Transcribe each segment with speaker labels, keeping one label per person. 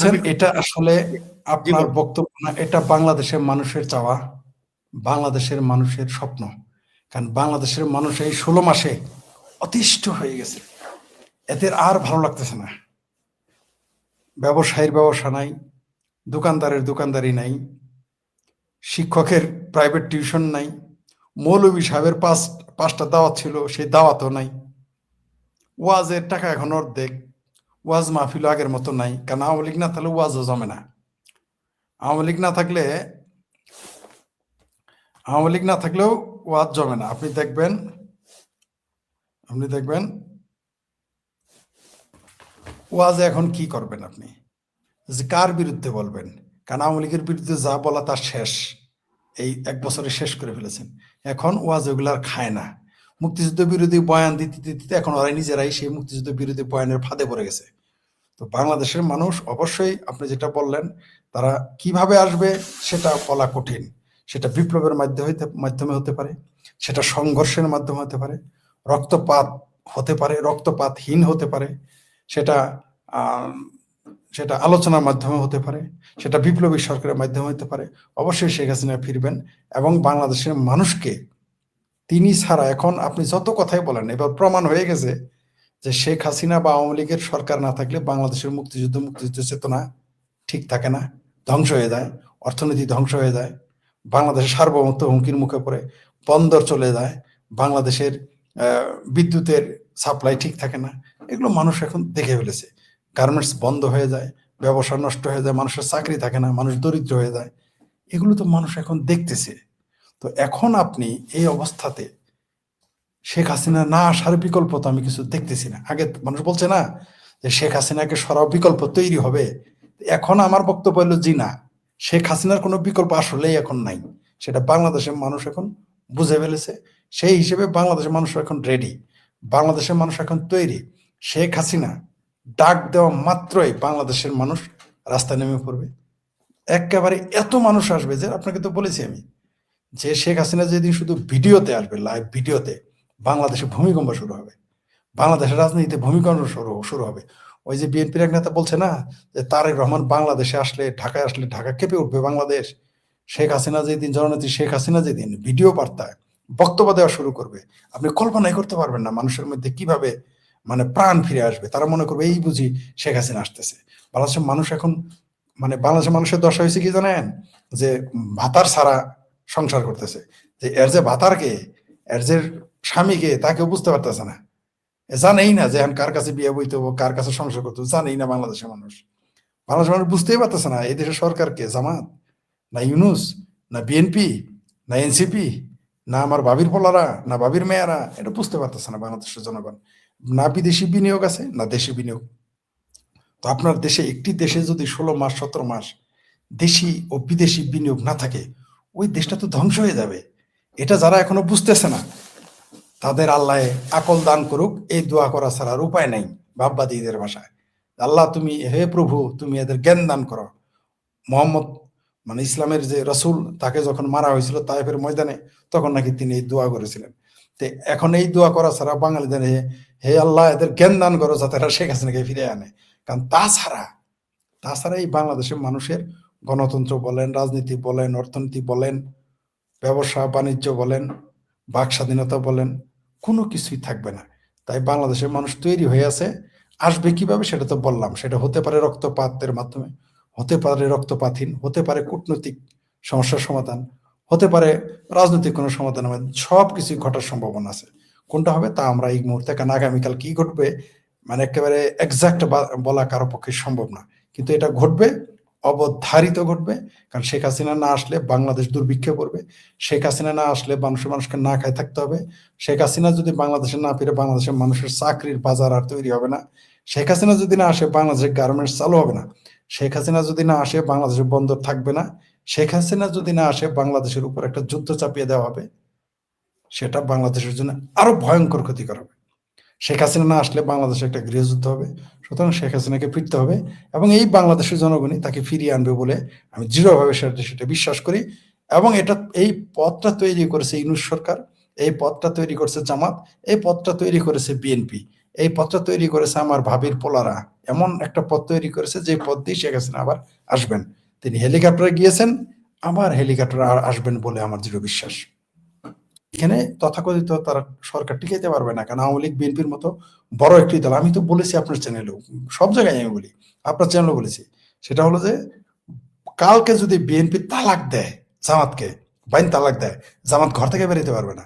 Speaker 1: বলছেন এটা আসলে আপনার বক্তব্য না এটা বাংলাদেশের মানুষের চাওয়া বাংলাদেশের মানুষের স্বপ্ন। কারণ বাংলাদেশের মানুষ এই ষোলো মাসে অতিষ্ঠ হয়ে গেছে। এদের আর ভালো লাগতেছে না। ব্যবসায়ীর ব্যবসা নাই দোকানদারের দোকানদারি নাই শিক্ষকের প্রাইভেট টিউশন নাই মৌলভী সাহেবের পাঁচ পাঁচটা দাওয়াত ছিল সেই দাওয়াতও নাই। ওয়াজের টাকা এখন অর্ধেক। ওয়াজ মাহফিল আগের মতো নাই, কারণ আওয়ামী লীগ না থাকলে ওয়াজও জমে না। আওয়ামী লীগ না থাকলে, আওয়ামী লীগ না থাকলেও ওয়াজ জমে না। আপনি দেখবেন আপনি দেখবেন, ওয়াজে এখন কি করবেন আপনি? যে কার বিরুদ্ধে বলবেন? কারণ আওয়ামী লীগের বিরুদ্ধে যা বলা তার শেষ। এই এক বছরে শেষ করে ফেলেছেন। এখন ওয়াজ ওগুলো আর খায় না। মুক্তিযুদ্ধ বিরোধী বয়ান দিতে দিতে এখন ওরা নিজেরাই সেই মুক্তিযুদ্ধ বিরোধী বয়ানের ফাঁদে পড়ে গেছে। তো বাংলাদেশের মানুষ অবশ্যই আপনি যেটা বললেন, তারা কীভাবে আসবে সেটা বলা কঠিন। সেটা বিপ্লবের মাধ্যমে মাধ্যমে হতে পারে, সেটা সংঘর্ষের মাধ্যমে হতে পারে, রক্তপাত হতে পারে, রক্তপাতহীন হতে পারে, সেটা সেটা আলোচনার মাধ্যমে হতে পারে, সেটা বিপ্লবী সরকারের মাধ্যমে হতে পারে। অবশ্যই শেখ হাসিনা ফিরবেন এবং বাংলাদেশের মানুষকে তিনি ছাড়া এখন আপনি যত কথাই বলেন, এবার প্রমাণ হয়ে গেছে যে শেখ হাসিনা বা আওয়ামী লীগের সরকার না থাকলে বাংলাদেশের মুক্তিযুদ্ধ মুক্তিযুদ্ধ চেতনা ঠিক থাকে না, ধ্বংস হয়ে যায়, অর্থনীতি ধ্বংস হয়ে যায়, বাংলাদেশের সার্বভৌমত্ব হুমকির মুখে পড়ে, বন্দর চলে যায়, বাংলাদেশের বিদ্যুতের সাপ্লাই ঠিক থাকে না, এগুলো মানুষ এখন দেখে ফেলেছে। গার্মেন্টস বন্ধ হয়ে যায়, ব্যবসা নষ্ট হয়ে যায়, মানুষের চাকরি থাকে না, মানুষ দরিদ্র হয়ে যায়, এগুলো তো মানুষ এখন দেখতেছে। তো এখন আপনি এই অবস্থাতে শেখ হাসিনা না আসার বিকল্প তো আমি কিছু দেখতেছি না। আগে মানুষ বলছে না যে শেখ হাসিনাকে সরাও, বিকল্প তৈরি হবে। এখন আমার বক্তব্য হলো জি না। শেখ হাসিনার কোনো বিকল্প আসলেই এখন নাই। সেটা বাংলাদেশের মানুষ এখন বুঝে ফেলেছে। সেই হিসেবে বাংলাদেশের মানুষ এখন রেডি বাংলাদেশের মানুষ এখন তৈরি। শেখ হাসিনা ডাক দেওয়া মাত্রই বাংলাদেশের মানুষ রাস্তায় নেমে পড়বে। একেবারে এত মানুষ আসবে যে আপনাকে তো বলেছি আমি। যে শেখ হাসিনা যেদিন শুধু ভিডিওতে আসবে লাইভ ভিডিওতে বাংলাদেশে ভূমিকম্প শুরু হবে। বাংলাদেশের রাজনীতিতে ভূমিকম্প শুরু শুরু হবে। ওই যে বিএনপির এক নেতা বলছে না, যে তারেক রহমান বাংলাদেশে আসলে, ঢাকায় আসলে, ঢাকা কেঁপে উঠবে বাংলাদেশ। শেখ হাসিনা যেদিন, জননেত্রী শেখ হাসিনা যেদিন ভিডিও বার্তায় বক্তব্য দেওয়া শুরু করবে, আপনি কল্পনাই করতে পারবেন না মানুষের মধ্যে কীভাবে মানে প্রাণ ফিরে আসবে। তারা মনে করবে, এই বুঝি শেখ হাসিনা আসতেছে। বাংলাদেশের মানুষ এখন মানে বাংলাদেশের মানুষের দশা হয়েছে কি জানেন? যে ভাতার ছাড়া সংসার করতেছে। যে এর যে ভাতারকে এর যে স্বামীকে তাকে বুঝতে পারতেছে না। জানেই না যে এখন কার কাছে বিয়ে বইতে হব কার কাছে সংসার করতে জানেই না বাংলাদেশের মানুষ। বাংলাদেশের মানুষ বুঝতেই পারতেছে না, এই দেশের সরকারকে জামাত? না ইউনুস? না বিএনপি? না এনসিপি? না আমার বাবির পোলারা? না বাবির মেয়েরা? এটা বুঝতে পারতেছে না বাংলাদেশের জনগণ। না বিদেশি বিনিয়োগ আছে, না দেশি বিনিয়োগ। তো আপনার দেশে একটি দেশে যদি ষোলো মাস, সতেরো মাস দেশি ও বিদেশি বিনিয়োগ না থাকে, ওই দেশটা তো ধ্বংস হয়ে যাবে। এটা যারা এখনও বুঝতেছে না, তাদের আল্লাহ আকল দান করুক, এই দোয়া করা ছাড়া আর উপায় নাই ভাববাদীদের ভাষায় আল্লাহ তুমি, হে প্রভু, তুমি এদের জ্ঞান দান করো। মোহাম্মদ মানে ইসলামের যে রসুল, তাকে যখন মারা হয়েছিল তাইফের ময়দানে, তখন নাকি তিনি এই দোয়া করেছিলেন। তো এখন এই দোয়া করা ছাড়া বাঙালিদের হে হে আল্লাহ, এদের জ্ঞান দান করো যাতে এরা শেখ হাসিনাকে ফিরে আনে। কারণ তাছাড়া তাছাড়া এই বাংলাদেশের মানুষের গণতন্ত্র বলেন, রাজনীতি বলেন, অর্থনীতি বলেন ব্যবসা, বাণিজ্য বলেন, বাক স্বাধীনতা বলেন, কোনো কিছুই থাকবে না। তাই বাংলাদেশের মানুষ তৈরি হয়ে আছে। আসবে কীভাবে সেটা তো বললাম। সেটা হতে পারে রক্তপাতের মাধ্যমে, হতে পারে রক্তপাতহীন, হতে পারে কূটনৈতিক সমস্যার সমাধান, হতে পারে রাজনৈতিক কোনো সমাধান সব কিছুই ঘটার সম্ভাবনা আছে। কোনটা হবে তা আমরা এই মুহূর্তে কারণ আগামীকাল কি ঘটবে মানে একেবারে এক্সাক্ট বলা কারও পক্ষে সম্ভব না। কিন্তু এটা ঘটবে অবধারিত ঘটবে, কারণ শেখ হাসিনা না আসলে বাংলাদেশ দুর্ভিক্ষে পড়বে, শেখ হাসিনা না আসলে মানুষের মানুষকে না খায় থাকতে হবে, শেখ হাসিনা যদি বাংলাদেশে না ফিরে, বাংলাদেশের মানুষের চাকরির বাজার আর তৈরি হবে না, শেখ হাসিনা যদি না আসে, বাংলাদেশের গার্মেন্টস চালু হবে না, শেখ হাসিনা যদি না আসে, বাংলাদেশের বন্দর থাকবে না, শেখ হাসিনা যদি না আসে, বাংলাদেশের উপর একটা যুদ্ধ চাপিয়ে দেওয়া হবে, সেটা বাংলাদেশের জন্য আরও ভয়ঙ্কর ক্ষতিকর হবে। শেখ হাসিনা না আসলে বাংলাদেশে একটা গৃহযুদ্ধ হবে। সুতরাং শেখ হাসিনাকে ফিরতে হবে এবং এই বাংলাদেশের জনগণই তাকে ফিরিয়ে আনবে বলে আমি দৃঢ়ভাবে সেটা সেটা বিশ্বাস করি এবং এটা এই পথটা তৈরি করেছে ইনুস সরকার, এই পথটা তৈরি করেছে জামাত, এই পথটা তৈরি করেছে বিএনপি, এই পথটা তৈরি করেছে আমার ভাবির পোলারা। এমন একটা পথ তৈরি করেছে যে পথ দিয়ে শেখ হাসিনা আবার আসবেন। তিনি হেলিকপ্টারে গিয়েছেন, আবার হেলিকপ্টারে আর আসবেন বলে আমার দৃঢ় বিশ্বাস। এখানে তথাকথিত তারা সরকার টিকাইতে পারবে না। কারণ আওয়ামী লীগ, বিএনপির মতো বড় একটি দল। আমি তো বলেছি আপনার চ্যানেলেও সব জায়গায় আমি বলি, আপনার চ্যানেলও বলেছি। সেটা হলো যে, কালকে যদি বিএনপি তালাক দেয় জামাতকে, বাইন তালাক দেয়, জামাত ঘর থেকে বেরোতে পারবে না।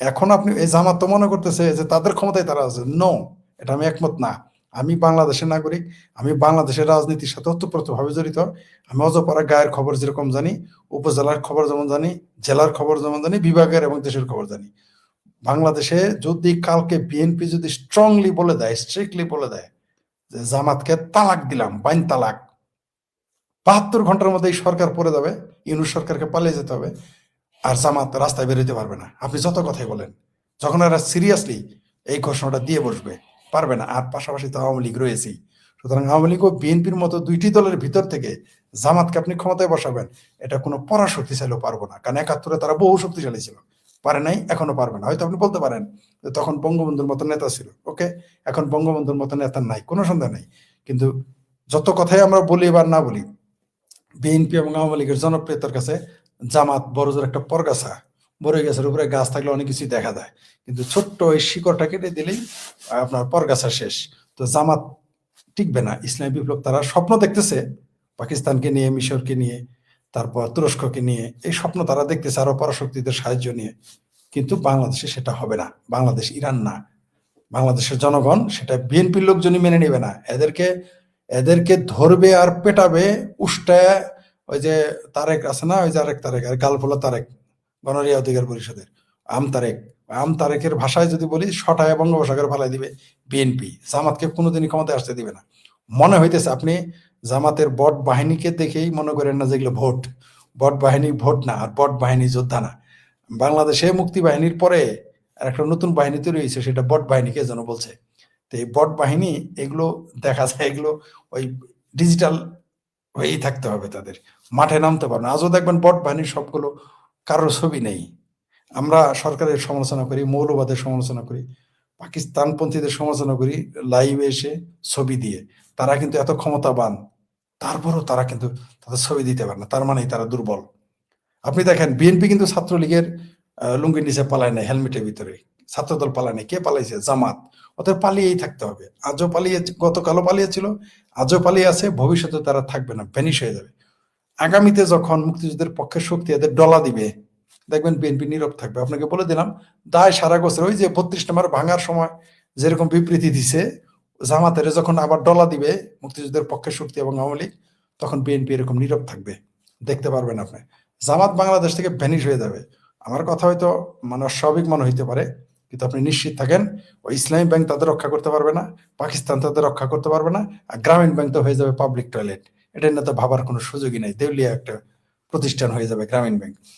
Speaker 1: এখন আপনি, এই জামাত তো মনে করতেছে যে তাদের ক্ষমতায় তারা আছে। নো এটা আমি একমত না। আমি বাংলাদেশের নাগরিক, আমি বাংলাদেশের রাজনীতির সাথে ওতপ্রোতভাবে জড়িত। আমি অজপাড়া গায়ের খবর যেরকম জানি, উপজেলার খবর যেমন জানি, জেলার খবর যেমন জানি, বিভাগের এবং দেশের খবর জানি। বাংলাদেশে যদি কালকে বিএনপি যদি স্ট্রংলি বলে দেয় স্ট্রিক্টলি বলে দেয় যে জামাতকে তালাক দিলাম, বাইন তালাক, বাহাত্তর ঘণ্টার মধ্যে এই সরকার পড়ে যাবে, ইউনুস সরকারকে পালিয়ে যেতে হবে, আর জামাত রাস্তায় বেরোতে পারবে না। আপনি যত কথাই বলেন, যখন এরা সিরিয়াসলি এই ঘোষণাটা দিয়ে বসবে পারবে না। আর পাশাপাশি তো আওয়ামী লীগ রয়েছেই। সুতরাং আওয়ামী লীগ ও বিএনপির মতো দুইটি দলের ভিতর থেকে জামাতকে আপনি ক্ষমতায় বসাবেন, এটা কোনো পরাশক্তি চাইলেও পারব না। কারণ একাত্তরে তারা বহু শক্তিশালী ছিল। পারে নাই, এখনও পারবে না। হয়তো আপনি বলতে পারেন যে তখন বঙ্গবন্ধুর মতো নেতা ছিল। ওকে? এখন বঙ্গবন্ধুর মতো নেতা নাই, কোনো সন্দেহ নাই। কিন্তু যত কথাই আমরা বলি বা না বলি, বিএনপি এবং আওয়ামী লীগের জনপ্রিয়তার কাছে জামাত বড় জোর একটা পরগাছা। বড় গাছের উপরে গাছ থাকলে অনেক কিছুই দেখা যায় কিন্তু ছোট্ট ওই শিকড়টা কেটে দিলেই আপনার পরগাছা শেষ। তো জামাত টিকবে না। ইসলামী বিপ্লব তারা স্বপ্ন দেখতেছে, পাকিস্তানকে নিয়ে, মিশরকে নিয়ে, তারপর তুরস্ককে নিয়ে, এই স্বপ্ন তারা দেখতেছে আরও পরাশক্তিদের সাহায্য নিয়ে। কিন্তু বাংলাদেশে সেটা হবে না। বাংলাদেশ ইরান না। বাংলাদেশের জনগণ সেটা বিএনপির লোকজনই মেনে নেবে না। এদেরকে এদেরকে ধরবে আর পেটাবে উষ্টায় ওই যে তারেক আছে না, ওই যে আরেক তারেক, আর গালফোলা তারেক। গণরিয়া অধিকার পরিষদের। আম তারেক। আম তারেকের ভাষায় যদি বলি সটায় বঙ্গোপসাগর ফালাই দিবে বিএনপি জামাতকে কোনোদিনই ক্ষমতায় আসতে দিবে না। মনে হইতেছে আপনি জামাতের বট বাহিনীকে দেখেই মনে করেন না যেগুলো ভোট। বট বাহিনী ভোট না, আর বট বাহিনী যোদ্ধা না। বাংলাদেশে মুক্তি বাহিনীর পরে আর একটা নতুন বাহিনী তৈরি হয়েছে, সেটা বট বাহিনীকে যেন বলছে। তো এই বট বাহিনী, এগুলো দেখা যায়, এগুলো ওই ডিজিটাল হয়েই থাকতে হবে তাদের। মাঠে নামতে পারবে না। আজও দেখবেন বট বাহিনীর সবগুলো কারোর ছবি নেই। আমরা সরকারের সমালোচনা করি, মৌলবাদের সমালোচনা করি, পাকিস্তানপন্থীদের সমালোচনা করি, লাইভে এসে ছবি দিয়ে। তারা কিন্তু এত ক্ষমতাবান, তারপরও তারা কিন্তু তাদের ছবি দিতে পারে না, তার মানেই তারা দুর্বল। আপনি দেখেন, বিএনপি কিন্তু ছাত্রলীগের লুঙ্গির নিচে পালায় নাই, হেলমেটের ভিতরে। ছাত্রদল পালায় নাই। কে পালাইছে? জামাত। অতএব পালিয়েই থাকতে হবে। আজও পালিয়ে, গতকালও পালিয়েছিল, আজও পালিয়ে আছে, ভবিষ্যতে তারা থাকবে না, ভ্যানিশ হয়ে যাবে। আগামীতে যখন মুক্তিযুদ্ধের পক্ষে শক্তি এদের ডলা দিবে, দেখবেন বিএনপি নীরব থাকবে। আপনাকে বলে দিলাম, দায় সারা বছর ওই যে বত্রিশ নম্বর ভাঙার সময় যেরকম বিবৃতি দিছে, জামাতের যখন আবার ডলা দিবে মুক্তিযুদ্ধের পক্ষে শক্তি এবং আওয়ামী লীগ, তখন বিএনপি এরকম নীরব থাকবে। দেখতে পারবেন আপনি। জামাত বাংলাদেশ থেকে ভ্যানিশ হয়ে যাবে। আমার কথা হয়তো মানে অস্বাভাবিক মনে হইতে পারে, কিন্তু আপনি নিশ্চিত থাকেন ওই ইসলামী ব্যাংক তাদের রক্ষা করতে পারবে না, পাকিস্তান তাদের রক্ষা করতে পারবে না, আর গ্রামীণ ব্যাংক তো হয়ে যাবে পাবলিক টয়লেট এটা নিয়ে তো ভাবার কোনো সুযোগই নাই। দেউলিয়া একটা প্রতিষ্ঠান হয়ে যাবে গ্রামীণ ব্যাংক।